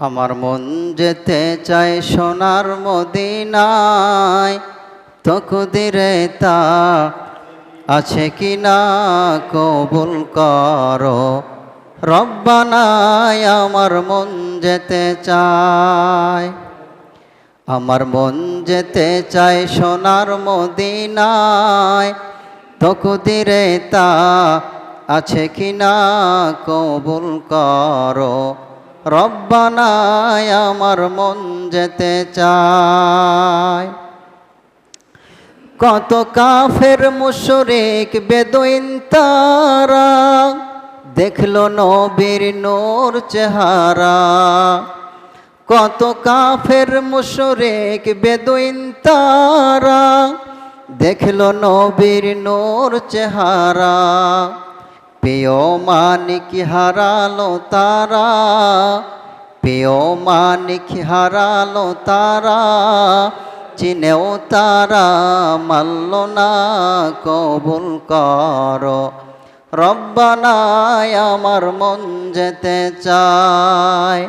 আমার মন যেতে চায় সোনার মদিনায়, তকুদিরে তা আছে কি না কবুল করো। রব্বানায় আমার মন যেতে চায়, আমার মন যেতে চায় সোনার মদিনায়, তকুদিরে তা আছে কি না কবুল করো। রব্বানায় আমার মন যেতে চায়। কত কাফের মুশরিক, বেদইন তারা দেখল নবীর নূর চেহারা। কত কাফের মুশরিক, বেদইন তারা দেখল নবীর নূর চেহারা। পেয় মানিক হারালো তারা পেয় মানিক হারালো তারা, চিনেও তারা মাল্ল না, কবুল কর। রব্বানায় আমার মন যেতে চায়,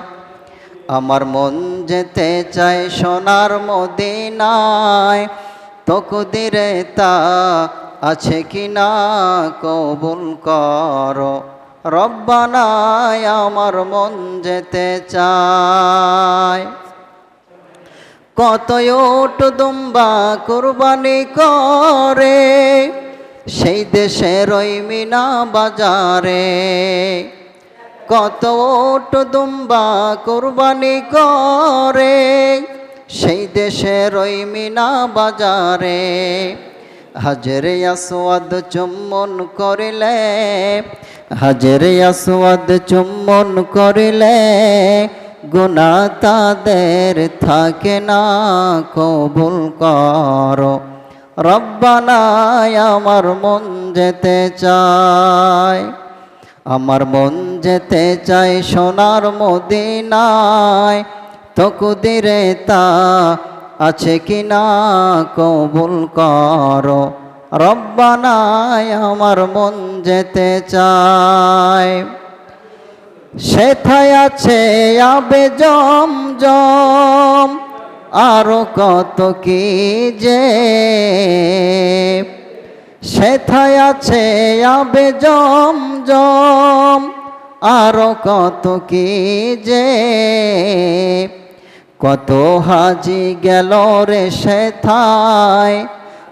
আমার মন যেতে চায় সোনার মদিনায়, তকুদিরে তা আছে কি না কবুল কর? রব্বানায় আমার মন যেতে চায়। কত ওট দুম্বা কুরবানি করে, সেই দেশের ওই মিনা বাজারে। কত ওট দুম্বা কুরবানি করে, সেই দেশের ওই মিনা বাজারে। হাজরে আসওয়াদ চুম্বন করিলে, হাজরে আসওয়াদ চুম্বন করিলে গুণা তাদের থাকে না, কবুল করো। রব্বানায় আমার মন যেতে চায়, আমার মন যেতে চায় সোনার মদিনায়, তকুদিরে তা আছে কি না কবুল করো? রব্বানায় আমার মন যেতে চায়। সেথায় আছে আবে জম জম আরও কত কি যে। সেথায় আছে আবে জম জম, আরও কত কি যে। কত হাজি গেল রে সেথায়?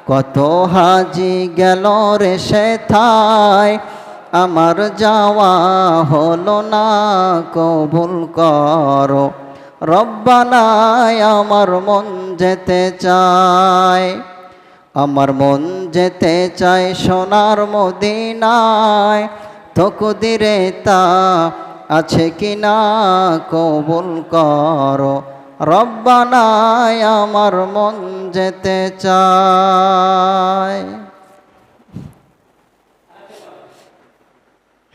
কত হাজি গেল রে সেথায়? আমার যাওয়া হলো না, কবুল করো। রব্বানায় আমার মন যেতে চায়। আমার মন যেতে চায় সোনার মদিনায়। তকুদিরে তা আছে কি না কবুল করো। রব্বানায় আমার মন যেতে চায়।